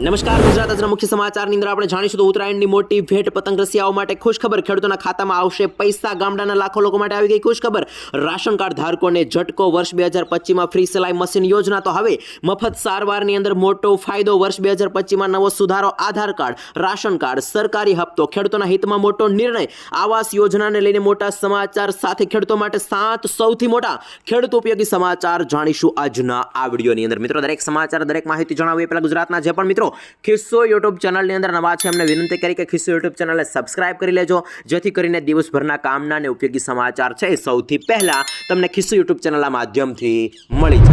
નમસ્કાર, ગુજરાત આજના મુખ્ય સમાચારની અંદર આપણે જાણીશું તો ઉત્તરાયણની મોટી ભેટ પતંગ રસિયાઓ માટે ખુશખબર ખેડૂતોના ખાતામાં આવશે. પૈસા ગામડાના લાખો લોકો માટે આવી ગઈ ખુશખબર. રાશન કાર્ડ ધારકોને ઝટકો, વર્ષ બે હજાર પચીસમાં ફ્રી સિલાઈ મશીન યોજના. તો હવે મફત સારવારની અંદર મોટો ફાયદો, વર્ષ બે હજાર પચીસમાં નવો સુધારો, આધાર કાર્ડ, રાશન કાર્ડ, સરકારી હપ્તો, ખેડૂતોના હિતમાં મોટો નિર્ણય. આવાસ યોજનાને લઈને મોટા સમાચાર સાથે ખેડૂતો માટે સાત સૌથી મોટા ખેડૂત ઉપયોગી સમાચાર જાણીશું આજના આ વિડીયોની અંદર. મિત્રો, દરેક સમાચાર, દરેક માહિતી જણાવીએ. પહેલા ગુજરાતના જે પણ મિત્રો ખિસ્સો યુટ્યુબ ચેનલની અંદર નવા છે, એમને વિનંતી કરી કે ખિસ્સો યુટ્યુબ ચેનલને સબસ્ક્રાઇબ કરી લેજો, જેથી કરીને દિવસભરના કામના અને ઉપયોગી સમાચાર છે સૌથી પહેલાં તમને ખિસ્સો યુટ્યુબ ચેનલના માધ્યમથી મળી જાય.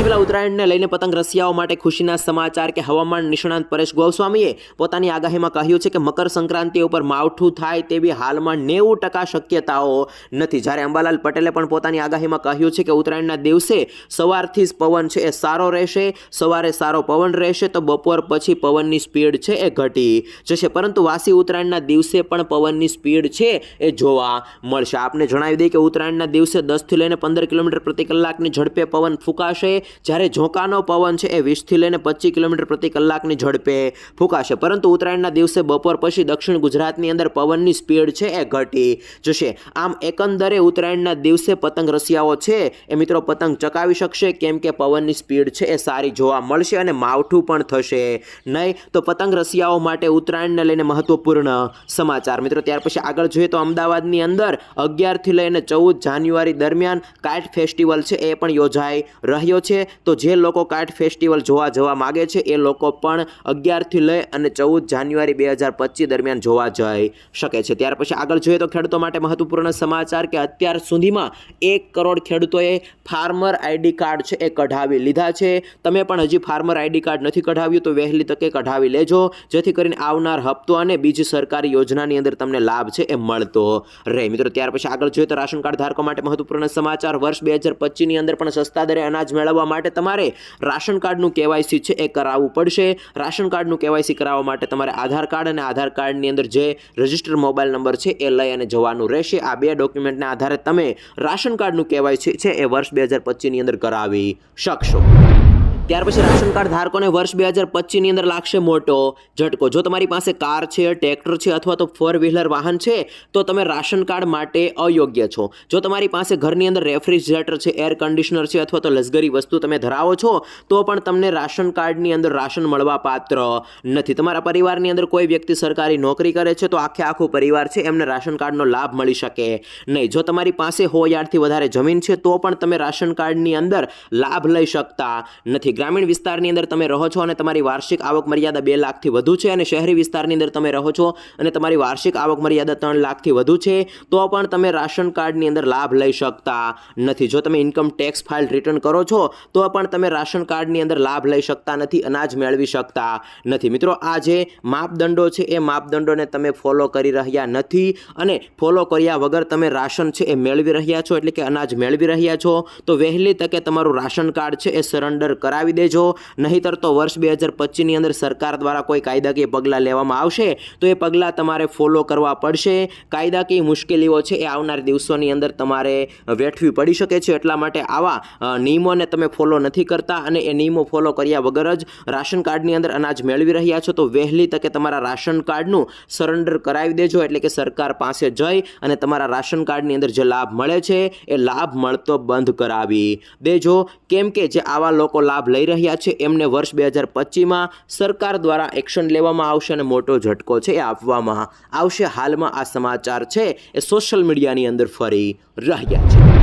સૌથી ઉત્તરાયણને લઈને પતંગ રસિયાઓ માટે ખુશીના સમાચાર કે હવામાન નિષ્ણાંત પરેશ ગોસ્વામીએ પોતાની આગાહીમાં કહ્યું છે કે મકર સંક્રાંતિ ઉપર માવઠું થાય તેવી હાલમાં નેવું ટકા શક્યતાઓ નથી. જ્યારે અંબાલાલ પટેલે પણ પોતાની આગાહીમાં કહ્યું છે કે ઉત્તરાયણના દિવસે સવારથી જ પવન છે એ સારો રહેશે, સવારે સારો પવન રહેશે તો બપોર પછી પવનની સ્પીડ છે એ ઘટી જશે. પરંતુ વાસી ઉત્તરાયણના દિવસે પણ પવનની સ્પીડ છે એ જોવા મળશે. આપને જણાવી દઈએ કે ઉત્તરાયણના દિવસે દસથી લઈને પંદર કિલોમીટર પ્રતિ કલાકની ઝડપે પવન ફૂંકાશે જ્યારે ઝોકાનો પવન છે એ વીસથી લઈને પચીસ કિલોમીટર પ્રતિ કલાકની ઝડપે ફૂંકાશે. પરંતુ ઉત્તરાયણના દિવસે બપોર પછી દક્ષિણ ગુજરાતની અંદર પવનની સ્પીડ છે એ ઘટી જશે. આમ એકંદરે ઉત્તરાયણના દિવસે પતંગ રસિયાઓ છે એ મિત્રો પતંગ ચકાવી શકશે. કેમ કે પવનની સ્પીડ છે એ સારી જોવા મળશે અને માવઠું પણ થશે. નહીં તો પતંગ રસિયાઓ માટે ઉત્તરાયણને લઈને મહત્વપૂર્ણ સમાચાર. મિત્રો, ત્યાર પછી આગળ જોઈએ તો અમદાવાદની અંદર અગિયારથી લઈને ચૌદ જાન્યુઆરી દરમિયાન કાઇટ ફેસ્ટિવલ છે એ પણ યોજાઈ રહ્યો છે. તો જે લોકો કાઠ ફેસ્ટિવલ જોવા જવા માગે છે, એ લોકો પણ અગિયારથી લઈ અને ચૌદ જાન્યુઆરી બે હજાર પચીસ દરમિયાન જોવા જઈ શકે છે. ત્યાર પછી આગળ જોઈએ તો ખેડૂતો માટે મહત્વપૂર્ણ સમાચાર કે અત્યાર સુધીમાં એક કરોડ ખેડૂતોએ ફાર્મર આઈડી કાર્ડ છે એ કઢાવી લીધા છે. તમે પણ હજી ફાર્મર આઈડી કાર્ડ નથી કઢાવ્યું તો વહેલી તકે કઢાવી લેજો. જેથી કરીને આવનાર હપ્તો અને બીજી સરકારી યોજનાની અંદર તમને લાભ છે એ મળતો રહે. મિત્રો, ત્યાર પછી આગળ જોઈએ તો રાશન કાર્ડ ધારકો માટે મહત્વપૂર્ણ સમાચાર. વર્ષ બે હજાર પચીસની અંદર પણ સસ્તા દરે અનાજ મેળવવા માટે તમારે રાશન કાર્ડનું કેવાયસી છે એ કરાવવું પડશે. રાશન કાર્ડનું કેવાયસી કરાવવા માટે તમારે આધાર કાર્ડ અને આધાર કાર્ડની અંદર જે રજિસ્ટર મોબાઈલ નંબર છે એ લઈ અને જવાનું રહેશે. આ બે ડોક્યુમેન્ટના આધારે તમે રાશન કાર્ડનું કેવાયસી છે એ વર્ષ બે હજાર પચીસની અંદર કરાવી શકશો. ત્યાર પછી રાશન કાર્ડ ધારકોને વર્ષ બે હજાર પચીસની અંદર લાગશે મોટો ઝટકો. જો તમારી પાસે કાર છે, ટ્રેક્ટર છે અથવા તો ફોર વ્હીલર વાહન છે, તો તમે રાશન કાર્ડ માટે અયોગ્ય છો. જો તમારી પાસે ઘરની અંદર રેફ્રિજરેટર છે એર કન્ડિશનર છે અથવા તો લશ્કરી વસ્તુ તમે ધરાવો છો, તો પણ તમને રાશન કાર્ડની અંદર રાશન મળવા પાત્ર નથી. તમારા પરિવારની અંદર કોઈ વ્યક્તિ સરકારી નોકરી કરે છે, તો આખે આખો પરિવાર છે, એમને રાશન કાર્ડનો લાભ મળી શકે નહીં. જો તમારી પાસે હો યાર્ડથી વધારે જમીન છે, તો પણ તમે રાશન કાર્ડની અંદર લાભ લઈ શકતા નથી. ગ્રામીણ વિસ્તારની અંદર તમે રહો છો અને તમારી વાર્ષિક આવક મર્યાદા બે લાખથી વધુ છે અને શહેરી વિસ્તારની અંદર તમે રહો છો અને તમારી વાર્ષિક આવક મર્યાદા ત્રણ લાખથી વધુ છે, તો પણ તમે રાશન કાર્ડની અંદર લાભ લઈ શકતા નથી. જો તમે ઇન્કમ ટેક્સ ફાઇલ રિટર્ન કરો છો, તો પણ તમે રાશન કાર્ડની અંદર લાભ લઈ શકતા નથી, અનાજ મેળવી શકતા નથી. મિત્રો, આ જે માપદંડો છે, એ માપદંડોને તમે ફોલો કરી રહ્યા નથી અને ફોલો કર્યા વગર તમે રાશન છે, એ મેળવી રહ્યા છો, એટલે કે અનાજ મેળવી રહ્યા છો, તો વહેલી તકે તમારું રાશન કાર્ડ છે, એ સરેન્ડર કરાવી દેજો. નહીંતર તો વર્ષ બે હજાર પચીસની અંદર સરકાર દ્વારા કોઈ કાયદાકીય પગલાં લેવામાં આવશે તો એ પગલાં તમારે ફોલો કરવા પડશે. કાયદાકીય મુશ્કેલીઓ છે એ આવનાર દિવસોની અંદર તમારે વેઠવી પડી શકે છે. એટલા માટે આવા નિયમોને તમે ફોલો નથી કરતા અને એ નિયમો ફોલો કર્યા વગર જ રાશન કાર્ડની અંદર અનાજ મેળવી રહ્યા છો તો વહેલી તકે તમારા રાશન કાર્ડનું સરેન્ડર કરાવી દેજો. એટલે કે સરકાર પાસે જઈ અને તમારા રાશન કાર્ડની અંદર જે લાભ મળે છે એ લાભ મળતો બંધ કરાવી દેજો. કેમ કે જે આવા લોકો લાભ લઈ રહ્યા છે. એમને વર્ષ બે હજાર પચીસમાં સરકાર દ્વારા એક્શન લેવામાં આવશે અને મોટો ઝટકો છે એ આપવામાં આવશે. હાલમાં આ સમાચાર છે એ સોશિયલ મીડિયાની અંદર ફરી રહ્યા છે.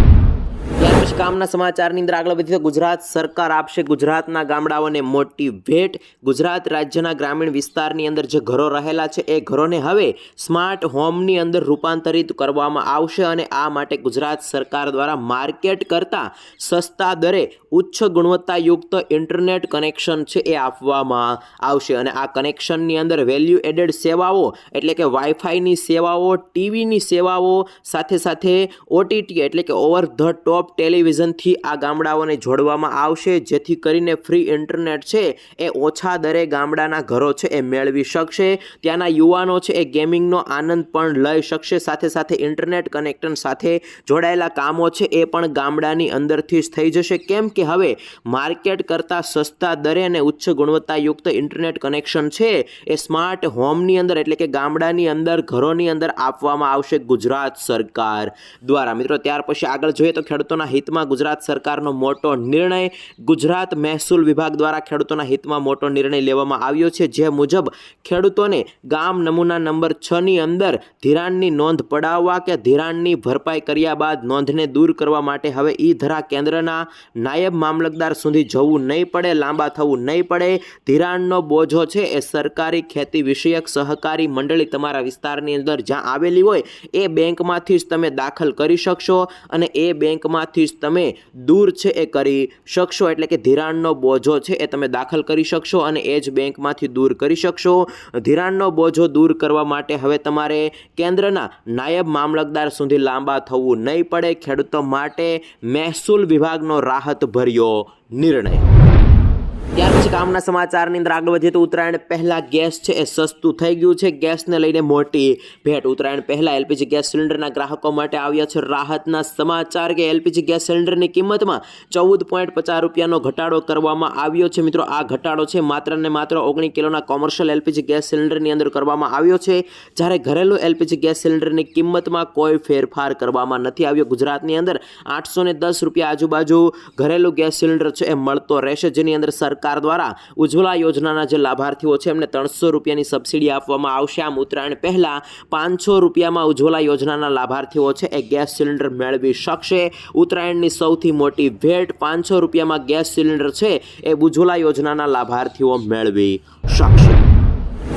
કામના સમાચારની અંદર આગળ વધી ગુજરાત સરકાર આપશે ગુજરાતના ગામડાઓને મોટી ભેટ. ગુજરાત રાજ્યના ગ્રામીણ વિસ્તારની અંદર જે ઘરો રહેલા છે એ ઘરોને હવે સ્માર્ટ હોમની અંદર રૂપાંતરિત કરવામાં આવશે અને આ માટે ગુજરાત સરકાર દ્વારા માર્કેટ કરતાં સસ્તા દરે ઉચ્ચ ગુણવત્તાયુક્ત ઇન્ટરનેટ કનેક્શન છે એ આપવામાં આવશે. અને આ કનેક્શનની અંદર વેલ્યુ એડેડ સેવાઓ એટલે કે વાઈફાઈની સેવાઓ ટીવીની સેવાઓ, સાથે સાથે O T T over the top tele ટેલિવિઝનથી આ ગામડાઓને જોડવામાં આવશે, જેથી કરીને ફ્રી ઇન્ટરનેટ છે એ ઓછા દરે ગામડાના ઘરો છે એ મેળવી શકશે. ત્યાંના યુવાનો છે એ ગેમિંગનો આનંદ પણ લઈ શકશે. સાથે સાથે ઇન્ટરનેટ કનેક્શન સાથે જોડાયેલા કામો છે એ પણ ગામડાની અંદરથી જ થઈ જશે. કેમ કે હવે માર્કેટ કરતાં સસ્તા દરે અને ઉચ્ચ ગુણવત્તાયુક્ત ઇન્ટરનેટ કનેક્શન છે એ સ્માર્ટ હોમની અંદર એટલે કે ગામડાની અંદર, ઘરોની અંદર આપવામાં આવશે ગુજરાત સરકાર દ્વારા. મિત્રો, ત્યાર પછી આગળ જોઈએ તો ખેડૂતોના હિતમાં ગુજરાત સરકારનો મોટો નિર્ણય ગુજરાત મહેસૂલ વિભાગ દ્વારા ખેડૂતોના હિતમાં મોટો નિર્ણય લેવામાં આવ્યો છે. જે મુજબ ખેડૂતોને ગામ નમૂના નંબર છની અંદર ધિરાણની નોંધ પડાવવા કે ધિરાણની ભરપાઈ કર્યા બાદ નોંધને દૂર કરવા માટે હવે ઈ ધરા કેન્દ્રના નાયબ મામલતદાર સુધી જવું નહીં પડે, લાંબા થવું નહીં પડે. ધિરાણનો બોજો છે એ સરકારી ખેતી વિષયક સહકારી મંડળી તમારા વિસ્તારની અંદર જ્યાં આવેલી હોય એ બેંકમાંથી જ તમે દાખલ કરી શકશો અને એ બેંકમાંથી જ તમે દૂર છે એ કરી શકશો, એટલે કે ધિરાણનો બોજો છે એ તમે દાખલ કરી શકશો અને એ જ બેંકમાંથી દૂર કરી શકશો. ધિરાણનો બોજો દૂર કરવા માટે હવે તમારે કેન્દ્રના નાયબ મામલતદાર સુધી લાંબા થવું નહીં પડે. ખેડૂતો માટે મહેસૂલ વિભાગનો રાહત ભર્યો નિર્ણય. ત્યાર પછી કામના સમાચારની અંદર આગળ વધીએ તો ઉત્તરાયણ પહેલાં ગેસ છે એ સસ્તું થઈ ગયું છે. ગેસને લઈને મોટી ભેટ. ઉત્તરાયણ પહેલા એલપીજી ગેસ સિલિન્ડરના ગ્રાહકો માટે આવ્યા છે રાહતના સમાચાર કે એલપીજી ગેસ સિલિન્ડરની કિંમતમાં ચૌદ પોઈન્ટ પચાસ રૂપિયાનો ઘટાડો કરવામાં આવ્યો છે. મિત્રો, આ ઘટાડો છે માત્ર ને માત્ર ઓગણીસ કિલોના કોમર્શિયલ એલપીજી ગેસ સિલિન્ડરની અંદર કરવામાં આવ્યો છે. જ્યારે ઘરેલું એલપીજી ગેસ સિલિન્ડરની કિંમતમાં કોઈ ફેરફાર કરવામાં નથી આવ્યો. ગુજરાતની અંદર આઠસો દસ રૂપિયા આજુબાજુ ઘરેલું ગેસ સિલિન્ડર છે એ મળતો રહેશે, જેની અંદર સરકાર દ્વારા ઉજ્જવલા યોજનાના જે લાભાર્થીઓ છે, એમને ત્રણસો રૂપિયાની સબસિડી આપવામાં આવશે. આમ ઉત્તરાયણ પહેલાં પાંચસો રૂપિયામાં ઉજ્જવલા યોજનાના લાભાર્થીઓ છે, એ ગેસ સિલિન્ડર મેળવી શકશે. ઉત્તરાયણની સૌથી મોટી ભેટ પાંચસો રૂપિયામાં ગેસ સિલિન્ડર છે, એ ઉજ્જવલા યોજનાના લાભાર્થીઓ મેળવી શકશે.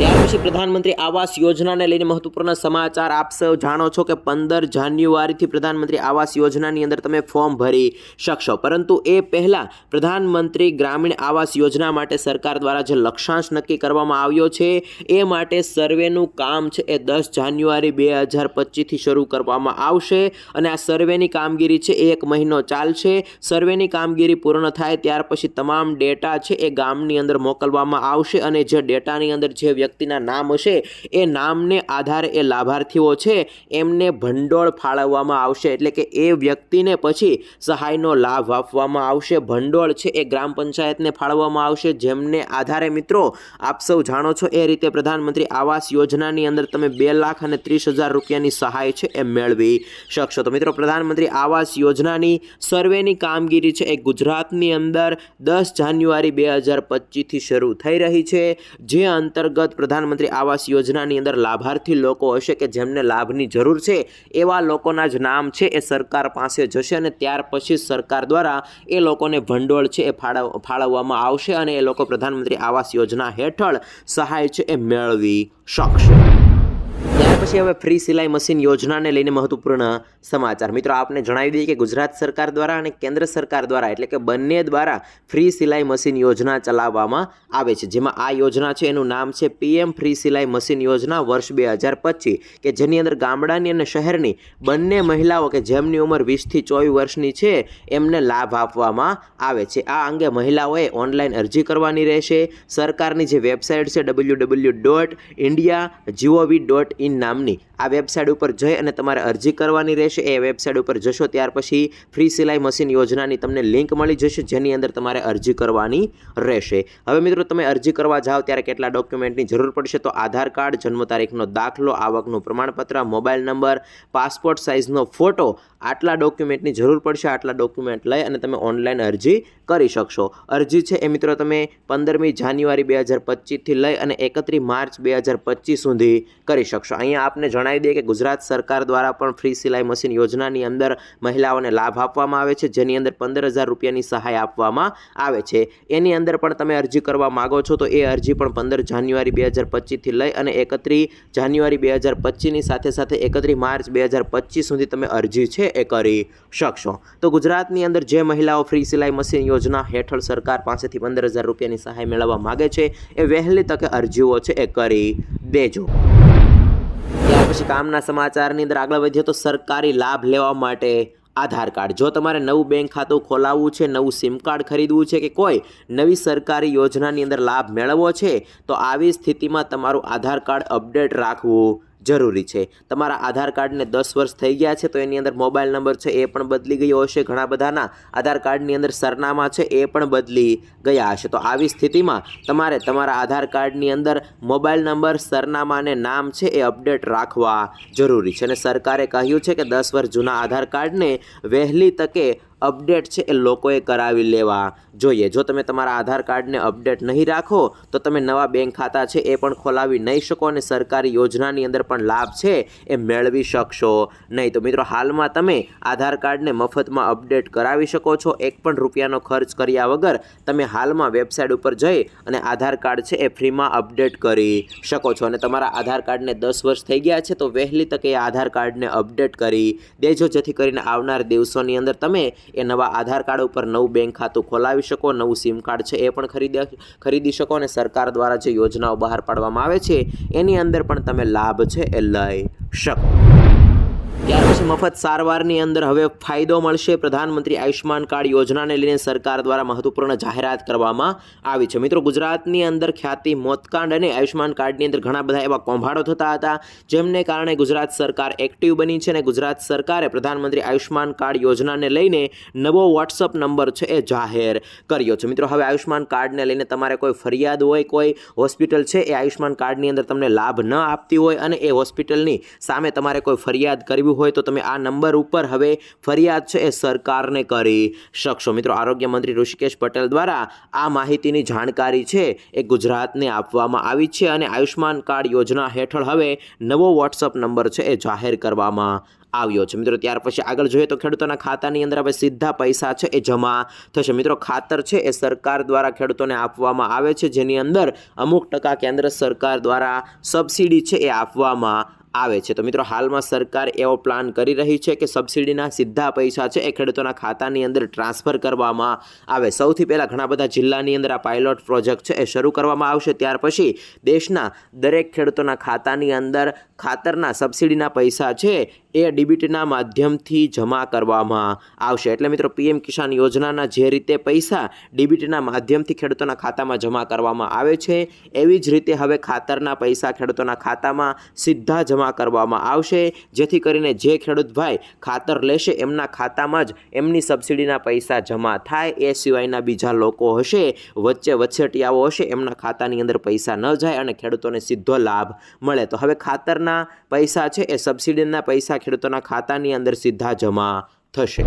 ત્યાર પછી પ્રધાનમંત્રી આવાસ યોજનાને લઈને મહત્વપૂર્ણ સમાચાર આપ સૌ જાણો છો કે પંદર જાન્યુઆરીથી પ્રધાનમંત્રી આવાસ યોજનાની અંદર તમે ફોર્મ ભરી શકશો. પરંતુ એ પહેલાં પ્રધાનમંત્રી ગ્રામીણ આવાસ યોજના માટે સરકાર દ્વારા જે લક્ષ્યાંશ નક્કી કરવામાં આવ્યો છે, એ માટે સર્વેનું કામ છે એ દસ જાન્યુઆરી બે હજાર પચીસથી શરૂ કરવામાં આવશે અને આ સર્વેની કામગીરી છે એ એક મહિનો ચાલશે. સર્વેની કામગીરી પૂર્ણ થાય ત્યાર પછી તમામ ડેટા છે એ ગામની અંદર મોકલવામાં આવશે અને જે ડેટાની અંદર જે વ્યક્તિના નામ હશે, એ નામને આધારે એ લાભાર્થીઓ છે, એમને ભંડોળ ફાળવવામાં આવશે. એટલે કે એ વ્યક્તિને પછી સહાયનો લાભ આપવામાં આવશે. ભંડોળ છે એ ગ્રામ પંચાયતને ફાળવવામાં આવશે. જેમને આધારે મિત્રો, આપ સૌ જાણો છો એ રીતે પ્રધાનમંત્રી આવાસ યોજનાની અંદર તમે બે લાખ અને ત્રીસ હજાર રૂપિયાની સહાય છે એ મેળવી શકશો. તો મિત્રો, પ્રધાનમંત્રી આવાસ યોજનાની સર્વેની કામગીરી છે એ ગુજરાતની અંદર દસ જાન્યુઆરી બે હજાર પચીસથી શરૂ થઈ રહી છે. જે અંતર્ગત પ્રધાનમંત્રી આવાસ યોજનાની અંદર લાભાર્થી લોકો હશે કે જેમને લાભની જરૂર છે, એવા લોકોના જ નામ છે, એ સરકાર પાસે જશે અને ત્યાર પછી સરકાર દ્વારા એ લોકોને ભંડોળ છે એ ફાળવ, ફાળવવામાં આવશે અને એ લોકો પ્રધાનમંત્રી આવાસ યોજના હેઠળ સહાય છે એ મેળવી શકશે. પછી હવે ફ્રી સિલાઈ મશીન યોજનાને લઈને મહત્વપૂર્ણ સમાચાર. મિત્રો, આપને જણાવી દઈએ કે ગુજરાત સરકાર દ્વારા અને કેન્દ્ર સરકાર દ્વારા, એટલે કે બંને દ્વારા ફ્રી સિલાઈ મશીન યોજના ચલાવવામાં આવે છે. જેમાં આ યોજના છે, એનું નામ છે પીએમ ફ્રી સિલાઈ મશીન યોજના વર્ષ બે હજાર પચીસ, કે જેની અંદર ગામડાની અને શહેરની બંને મહિલાઓ, કે જેમની ઉંમર વીસથી ચોવીસ વર્ષની છે, એમને લાભ આપવામાં આવે છે. આ અંગે મહિલાઓએ ઓનલાઈન અરજી કરવાની રહેશે. સરકારની જે વેબસાઇટ છે, W W dot India G O V dot in નામની આ વેબસાઇટ ઉપર જઈ અને તમારે અરજી કરવાની રહેશે. એ વેબસાઇટ ઉપર જશો ત્યાર પછી ફ્રી સિલાઈ મશીન યોજનાની તમને લિંક મળી જશે, જેની અંદર તમારે અરજી કરવાની રહેશે. હવે મિત્રો, તમે અરજી કરવા જાઓ ત્યારે કેટલા ડોક્યુમેન્ટની જરૂર પડશે? તો આધાર કાર્ડ, જન્મ તારીખનો દાખલો, આવકનું પ્રમાણપત્ર, મોબાઈલ નંબર, પાસપોર્ટ સાઇઝનો ફોટો, આટલા ડોક્યુમેન્ટની જરૂર પડશે. આટલા ડોક્યુમેન્ટ લઈ અને તમે ઓનલાઈન અરજી કરી શકશો. અરજી છે એ મિત્રો તમે પંદરમી જાન્યુઆરી બે હજાર પચીસથી લઈ અને એકત્રીસ માર્ચ બે હજાર પચીસ સુધી કરી શકશો. અહીંયા આપને જણાવી દઈએ કે ગુજરાત સરકાર દ્વારા પણ ફ્રી સિલાઈ મશીન યોજનાની અંદર મહિલાઓને લાભ આપવામાં આવે છે, જેની અંદર પંદર હજાર રૂપિયાની સહાય આપવામાં આવે છે. એની અંદર પણ તમે અરજી કરવા માગો છો તો એ અરજી પણ પંદર જાન્યુઆરી બે હજાર પચીસથી લઈ અને એકત્રીસ જાન્યુઆરી બે હજાર પચીસની સાથે સાથે એકત્રીસ માર્ચ બે હજાર પચીસ સુધી તમે અરજી છે એ કરી શકશો. તો ગુજરાતની અંદર જે મહિલાઓ ફ્રી સિલાઈ મશીન યોજના હેઠળ સરકાર પાસેથી પંદર હજાર રૂપિયાની સહાય મેળવવા માગે છે, એ વહેલી તકે અરજીઓ છે એ કરી દેજો. પછી કામના સમાચારની અંદર આગળ વધીએ તો સરકારી લાભ લેવા માટે આધાર કાર્ડ. જો તમારે નવું બેંક ખાતું ખોલાવવું છે, નવું સિમ કાર્ડ ખરીદવું છે કે કોઈ નવી સરકારી યોજનાની અંદર લાભ મેળવવો છે, તો આવી સ્થિતિમાં તમારું આધાર કાર્ડ અપડેટ રાખવું જરૂરી છે. તમારા આધાર કાર્ડને દસ વર્ષ થઈ ગયા છે, તો એની અંદર મોબાઈલ નંબર છે, એ પણ બદલી ગયો હશે. ઘણા બધાના આધાર કાર્ડની અંદર સરનામા છે, એ પણ બદલી ગયા હશે. તો આવી સ્થિતિમાં તમારે તમારા આધાર કાર્ડની અંદર મોબાઈલ નંબર, સરનામા અને નામ છે, એ અપડેટ રાખવા જરૂરી છે. અને સરકારે કહ્યું છે કે દસ વર્ષ જૂના આધાર કાર્ડને વહેલી તકે અપડેટ છે એ લોકોએ કરાવી લેવા જોઈએ. જો તમે તમારા આધાર કાર્ડને અપડેટ નહીં રાખો, તો તમે નવા બેંક ખાતા છે એ પણ ખોલાવી નહીં શકો અને સરકારી યોજનાની અંદર પણ લાભ છે એ મેળવી શકશો નહીં. તો મિત્રો, હાલમાં તમે આધાર કાર્ડને મફતમાં અપડેટ કરાવી શકો છો. એક પણ રૂપિયાનો ખર્ચ કર્યા વગર તમે હાલમાં વેબસાઇટ ઉપર જઈ અને આધાર કાર્ડ છે એ ફ્રીમાં અપડેટ કરી શકો છો. અને તમારા આધાર કાર્ડને દસ વર્ષ થઈ ગયા છે, તો વહેલી તકે એ આધાર કાર્ડને અપડેટ કરી દેજો, જેથી કરીને આવનાર દિવસોની અંદર તમે એ નવા આધાર કાર્ડ ઉપર નવું બેંક ખાતું ખોલાવી શકો, નવું સિમ કાર્ડ છે એ પણ ખરીદી ખરીદી શકો અને સરકાર દ્વારા જે યોજનાઓ બહાર પાડવામાં આવે છે, એની અંદર પણ તમે લાભ છે એ લઈ શકો. ત્યાર પછી મફત સારવારની અંદર હવે ફાયદો મળશે. પ્રધાનમંત્રી આયુષ્માન કાર્ડ યોજનાને લઈને સરકાર દ્વારા મહત્વપૂર્ણ જાહેરાત કરવામાં આવી છે. મિત્રો, ગુજરાતની અંદર ખ્યાતિ, મોતકાંડ અને આયુષ્માન કાર્ડની અંદર ઘણા બધા એવા કૌભાંડો થતા હતા, જેમને કારણે ગુજરાત સરકાર એક્ટિવ બની છે અને ગુજરાત સરકારે પ્રધાનમંત્રી આયુષ્માન કાર્ડ યોજનાને લઈને નવો વોટ્સઅપ નંબર છે એ જાહેર કર્યો છે. મિત્રો, હવે આયુષ્માન કાર્ડને લઈને તમારે કોઈ ફરિયાદ હોય, કોઈ હોસ્પિટલ છે એ આયુષ્માન કાર્ડની અંદર તમને લાભ ન આપતી હોય અને એ હોસ્પિટલની સામે તમારે કોઈ ફરિયાદ કરવી હોય તો તમે આ નંબર ઉપર હવે ફરિયાદ છે એ સરકારને કરી શકશો. મિત્રો, આરોગ્ય મંત્રી ઋષિકેશ પટેલ દ્વારા આ માહિતીની જાણકારી છે એ ગુજરાતને આપવામાં આવી છે અને આયુષ્માન કાર્ડ યોજના હેઠળ હવે નવો વોટ્સઅપ નંબર છે એ જાહેર કરવામાં આવ્યો છે. મિત્રો, ત્યાર પછી આગળ જોઈએ તો ખેડૂતોના ખાતાની અંદર હવે સીધા પૈસા છે એ જમા થશે. મિત્રો, ખાતર છે એ સરકાર દ્વારા ખેડૂતોને આપવામાં આવે છે, જેની અંદર અમુક ટકા કેન્દ્ર સરકાર દ્વારા સબસિડી છે એ આપવામાં આવે છે. તો મિત્રો, હાલમાં સરકાર એવો પ્લાન કરી રહી છે કે સબસિડીના સીધા પૈસા છે એ ખેડૂતોના ખાતાની અંદર ટ્રાન્સફર કરવામાં આવે. સૌથી પહેલાં ઘણા બધા જિલ્લાની અંદર આ પાયલોટ પ્રોજેક્ટ છે એ શરૂ કરવામાં આવશે. ત્યાર પછી દેશના દરેક ખેડૂતોના ખાતાની અંદર ખાતરના સબસિડીના પૈસા છે એ ડીબીટીના માધ્યમથી જમા કરવામાં આવશે. એટલે મિત્રો, પીએમ કિસાન યોજનાના જે રીતે પૈસા ડીબીટીના માધ્યમથી ખેડૂતોના ખાતામાં જમા કરવામાં આવે છે, એવી જ રીતે હવે ખાતરના પૈસા ખેડૂતોના ખાતામાં સીધા જમા કરવામાં આવશે. જેથી કરીને જે ખેડૂત ભાઈ ખાતર લેશે, એમના ખાતામાં જ એમની સબસિડીના પૈસા જમા થાય, એ સિવાયના બીજા લોકો હશે, વચ્ચે વચેટિયાઓ હશે, એમના ખાતાની અંદર પૈસા ન જાય અને ખેડૂતોને સીધો લાભ મળે. તો હવે ખાતરના પૈસા છે એ સબસિડીના પૈસા ખેડૂતોના ખાતાની અંદર સીધા જમા થશે.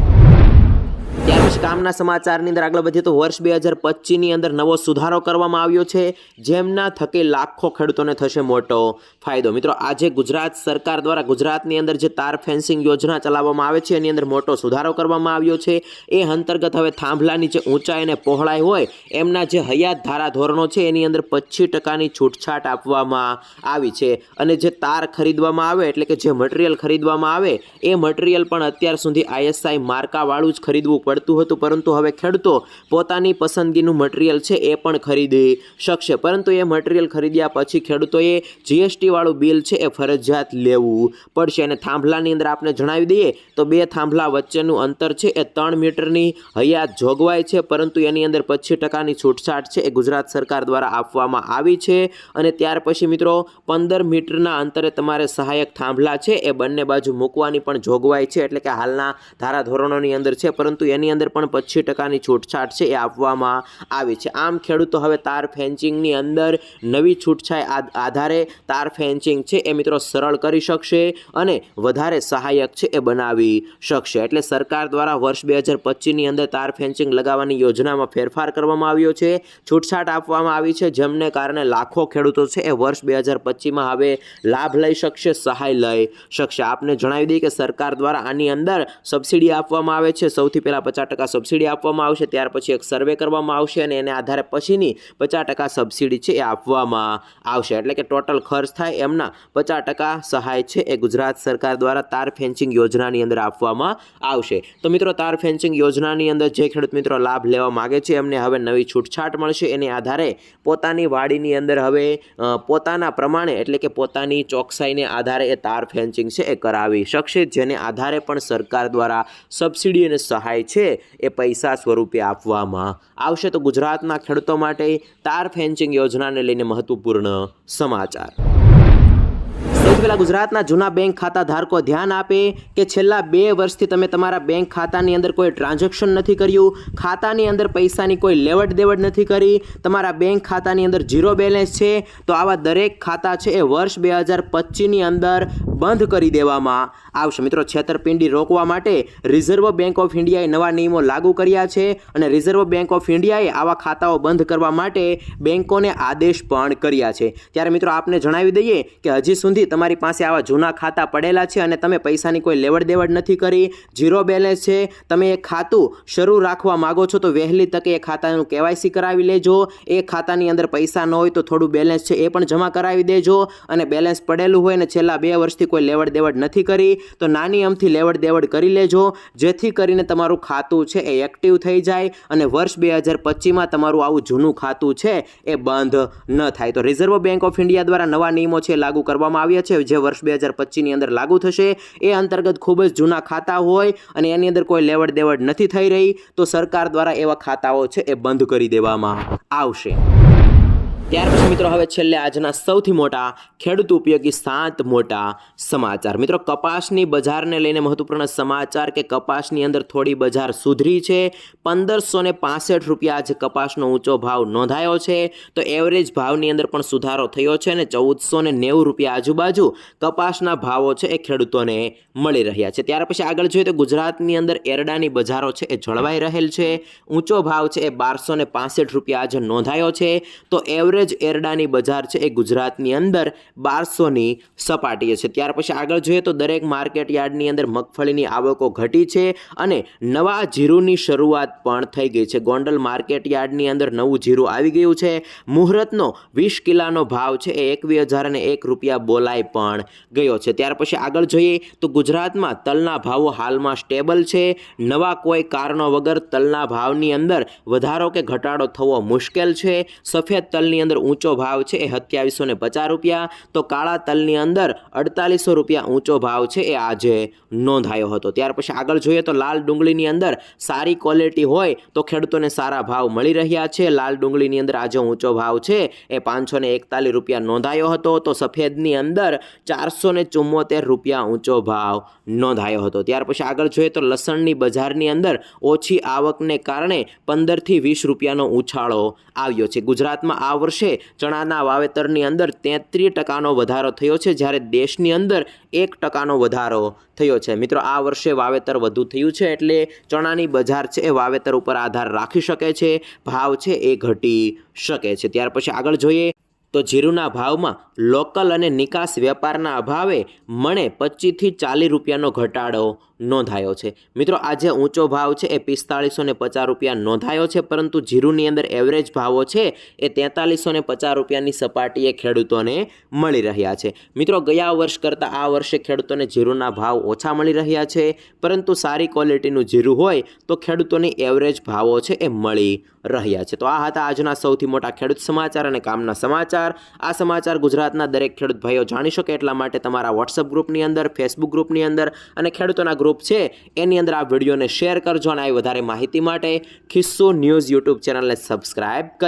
કામના સમાચારની અંદર આગળ વધીએ તો વર્ષ બે હજાર પચીસની અંદર નવો સુધારો કરવામાં આવ્યો છે, જેમના થકે લાખો ખેડૂતોને થશે મોટો ફાયદો. મિત્રો, આજે ગુજરાત સરકાર દ્વારા ગુજરાતની અંદર જે તાર ફેન્સિંગ યોજના ચલાવવામાં આવે છે, એની અંદર મોટો સુધારો કરવામાં આવ્યો છે. એ અંતર્ગત હવે થાંભલાની જે ઊંચાઈ અને પહોળાઈ હોય, એમના જે હયાત ધારા ધોરણો છે, એની અંદર પચીસ ટકાની છૂટછાટ આપવામાં આવી છે. અને જે તાર ખરીદવામાં આવે, એટલે કે જે મટીરિયલ ખરીદવામાં આવે, એ મટીરિયલ પણ અત્યાર સુધી આઈએસઆઈ માર્કાવાળું જ ખરીદવું પડતું હતું. પરંતુ હવે ખેડૂતો પોતાની પસંદગીનું મટીરિયલ છે એ પણ ખરીદી શકશે. પરંતુ એ મટીરિયલ ખરીદ્યા પછી ખેડૂતોએ જીએસટીવાળું બિલ છે એ ફરજિયાત લેવું પડશે. અને થાંભલાની અંદર આપણે જણાવી દઈએ, તો બે થાંભલા વચ્ચેનું અંતર છે એ ત્રણ મીટરની હયાત જોગવાઈ છે, પરંતુ એની અંદર પચીસ ટકાની છૂટછાટ છે એ ગુજરાત સરકાર દ્વારા આપવામાં આવી છે. અને ત્યાર પછી મિત્રો, પંદર મીટરના અંતરે તમારે સહાયક થાંભલા છે એ બંને બાજુ મૂકવાની પણ જોગવાઈ છે, એટલે કે હાલના ધારાધોરણોની અંદર છે. પરંતુ એની અંદર પણ પચીસ ટકાની છૂટછાટ છે એ આપવામાં આવી છે. આમ ખેડૂતો હવે તાર ફેન્ચિંગની અંદર નવી છૂટછાટ આધારે તાર ફેન્ચિંગ છે એ મિત્રો સરળ કરી શકશે અને વધારે સહાયક છે એ બનાવી શકશે. એટલે સરકાર દ્વારા વર્ષ બે હજાર પચીસની અંદર તાર ફેન્ચિંગ લગાવવાની યોજનામાં ફેરફાર કરવામાં આવ્યો છે. છૂટછાટ આપવામાં આવી છે, જેમને કારણે લાખો ખેડૂતો છે એ વર્ષ બે હજાર પચીસમાં હવે લાભ લઈ શકશે, સહાય લઈ શકશે. આપને જણાવી દઈએ કે સરકાર દ્વારા આની અંદર સબસિડી આપવામાં આવે છે. સૌથી પહેલાં પચાસ ટકા ટકા સબસિડી આપવામાં આવશે, ત્યાર પછી એક સર્વે કરવામાં આવશે અને એને આધારે પછીની પચાસ ટકા સબસિડી છે એ આપવામાં આવશે. એટલે કે ટોટલ ખર્ચ થાય એમના પચાસ ટકા સહાય છે એ ગુજરાત સરકાર દ્વારા તાર ફેન્સિંગ યોજનાની અંદર આપવામાં આવશે. તો મિત્રો, તાર ફેન્સિંગ યોજનાની અંદર જે ખેડૂત મિત્રો લાભ લેવા માગે છે, એમને હવે નવી છૂટછાટ મળશે. એને આધારે પોતાની વાડીની અંદર હવે પોતાના પ્રમાણે એટલે કે પોતાની ચોકસાઈને આધારે એ તાર ફેન્સિંગ છે એ કરાવી શકશે, જેને આધારે પણ સરકાર દ્વારા સબસિડી અને સહાય છે એ પૈસા સ્વરૂપે આપવામાં આવશે. તો ગુજરાતના ખેડૂતો માટે તાર ફેન્સિંગ યોજનાને લઈને મહત્વપૂર્ણ સમાચાર. પહેલાં ગુજરાતના જૂના બેંક ખાતા ધારકો ધ્યાન આપે કે છેલ્લા બે વર્ષથી તમે તમારા બેંક ખાતાની અંદર કોઈ ટ્રાન્ઝેક્શન નથી કર્યું, ખાતાની અંદર પૈસાની કોઈ લેવડ દેવડ નથી કરી, તમારા બેંક ખાતાની અંદર ઝીરો બેલેન્સ છે, તો આવા દરેક ખાતા છે એ વર્ષ બે હજાર પચીસની અંદર બંધ કરી દેવામાં આવશે. મિત્રો, છેતરપિંડી રોકવા માટે રિઝર્વ બેંક ઓફ ઇન્ડિયાએ નવા નિયમો લાગુ કર્યા છે અને રિઝર્વ બેંક ઓફ ઇન્ડિયાએ આવા ખાતાઓ બંધ કરવા માટે બેંકોને આદેશ પણ કર્યા છે. ત્યારે મિત્રો, આપને જણાવી દઈએ કે હજી સુધી તમારી પાસે આવા જૂના ખાતા પડેલા છે અને તમે પૈસાની કોઈ લેવડ દેવડ નથી કરી. ઝીરો બેલેન્સ છે. તમે એ ખાતું શરૂ રાખવા માગો છો તો વહેલી તકે એ ખાતાનું કેવાયસી કરાવી લેજો. એ ખાતાની અંદર પૈસા ન હોય તો થોડું બેલેન્સ છે એ પણ જમા કરાવી દેજો અને બેલેન્સ પડેલું હોય ને છેલ્લા બે વર્ષથી કોઈ લેવડ દેવડ નથી કરી, તો નાની અમથી લેવડ દેવડ કરી લેજો, જેથી કરીને તમારું ખાતું છે એ એક્ટિવ થઈ જાય અને વર્ષ બે હજાર પચીસમાં તમારું આવું જૂનું ખાતું છે એ બંધ ન થાય. તો રિઝર્વ બેંક ઓફ ઇન્ડિયા દ્વારા નવા નિયમો છે લાગુ કરવામાં આવ્યા છે, જે વર્ષ બે હજાર પચીસની અંદર લાગુ થશે. એ અંતર્ગત ખૂબ જ જૂના ખાતા હોય અને એની અંદર કોઈ લેવડ દેવડ નથી થઈ રહી, તો સરકાર દ્વારા એવા ખાતાઓ છે એ બંધ કરી દેવામાં આવશે. ત્યાર પછી મિત્રો હવે છેલ્લે આજના સૌથી મોટા ખેડૂત ઉપયોગી સાત મોટા સમાચાર. મિત્રો, કપાસની બજારને લઈને મહત્વપૂર્ણ સમાચાર કે કપાસની અંદર થોડી બજાર સુધરી છે. પંદરસો ને પાસઠ રૂપિયા આજે કપાસનો ઊંચો ભાવ નોંધાયો છે. તો એવરેજ ભાવની અંદર પણ સુધારો થયો છે અને ચૌદસો ને નેવું રૂપિયા આજુબાજુ કપાસના ભાવો છે એ ખેડૂતોને મળી રહ્યા છે. ત્યાર પછી આગળ જોઈએ તો ગુજરાતની અંદર એરડાની બજારો છે એ જળવાઈ રહેલ છે. ઊંચો ભાવ છે એ બારસો ને રૂપિયા આજે નોંધાયો છે. તો એવરેજ એરડાની બજાર છે એ ગુજરાતની અંદર બારસોની સપાટીએ છે. ત્યાર પછી આગળ જોઈએ તો દરેક માર્કેટ યાર્ડની અંદર મગફળીની આવકો ઘટી છે અને નવા જીરુની શરૂઆત પણ થઈ ગઈ છે. ગોંડલ માર્કેટ યાર્ડની અંદર નવું જીરું આવી ગયું છે. મુહૂર્તનો વીસ કિલાનો ભાવ છે એ એકવીસ હજાર અને એક રૂપિયા બોલાઈ પણ ગયો છે. ત્યાર પછી આગળ જોઈએ તો ગુજરાતમાં તલના ભાવો હાલમાં સ્ટેબલ છે. નવા કોઈ કારણો વગર તલના ભાવની અંદર વધારો કે ઘટાડો થવો મુશ્કેલ છે. સફેદ તલની અંદર ઊંચો ભાવ છે એ સત્યાવીસો ને પચાસ રૂપિયા, તો કાળા તલની અંદર અડતાલીસો રૂપિયા ઊંચો ભાવ છે એ આજે નોંધાયો હતો. ત્યાર પછી આગળ જોઈએ તો લાલ ડુંગળીની અંદર સારી ક્વોલિટી હોય તો ખેડૂતોને સારા ભાવ મળી રહ્યા છે. લાલ ડુંગળીની અંદર આજે ઊંચો ભાવ છે એ પાંચસો ને એકતાલીસ રૂપિયા નોંધાયો હતો, તો સફેદની અંદર ચારસો ને ચુમ્મોતેર રૂપિયા ઊંચો ભાવ નોંધાયો હતો. ત્યાર પછી આગળ જોઈએ તો લસણની બજારની અંદર ઓછી આવકને કારણે પંદરથી વીસ રૂપિયાનો ઉછાળો આવ્યો છે. ગુજરાતમાં આ વર્ષે ચણાના વાવેતરની અંદર તેત્રીસ ટકાનો વધારો થયો છે, જ્યારે દેશની અંદર એક ટકાનો વધારો થયો છે. મિત્રો, આ વર્ષે વાવેતર વધુ થયું છે એટલે ચણાની બજાર છે એ વાવેતર ઉપર આધાર રાખી શકે છે, ભાવ છે એ ઘટી શકે છે. ત્યાર પછી આગળ જોઈએ તો જીરુના ભાવમાં લોકલ અને નિકાસ વેપારના અભાવે મણે પચીસથી ચાલીસ રૂપિયાનો ઘટાડો નોંધાયો છે. મિત્રો, આજે ઊંચો ભાવ છે એ પિસ્તાળીસો ને પચાસ રૂપિયા નોંધાયો છે, પરંતુ જીરુની અંદર એવરેજ ભાવો છે એ તેતાલીસો ને પચાસ રૂપિયાની સપાટીએ ખેડૂતોને મળી રહ્યા છે. મિત્રો, ગયા વર્ષ કરતાં આ વર્ષે ખેડૂતોને જીરુના ભાવ ઓછા મળી રહ્યા છે, પરંતુ સારી ક્વોલિટીનું જીરું હોય તો ખેડૂતોની એવરેજ ભાવો છે એ મળી રહ્યા છે. તો આ હતા આજના સૌથી મોટા ખેડૂત સમાચાર અને કામના સમાચાર. આ સમાચાર ગુજરાતના દરેક ખેડૂત ભાઈઓ જાણી શકે એટલા માટે તમારા વોટ્સઅપ ગ્રુપની અંદર ફેસબુક ગ્રુપની અંદર અને ખેડૂતોના ગ્રુપ છે. એની અંદર આ વિડીયોને શેર કરજો અને આવી વધારે માહિતી માટે ખિસ્સો ન્યૂઝ યુટ્યુબ ચેનલને સબસ્ક્રાઇબ કરી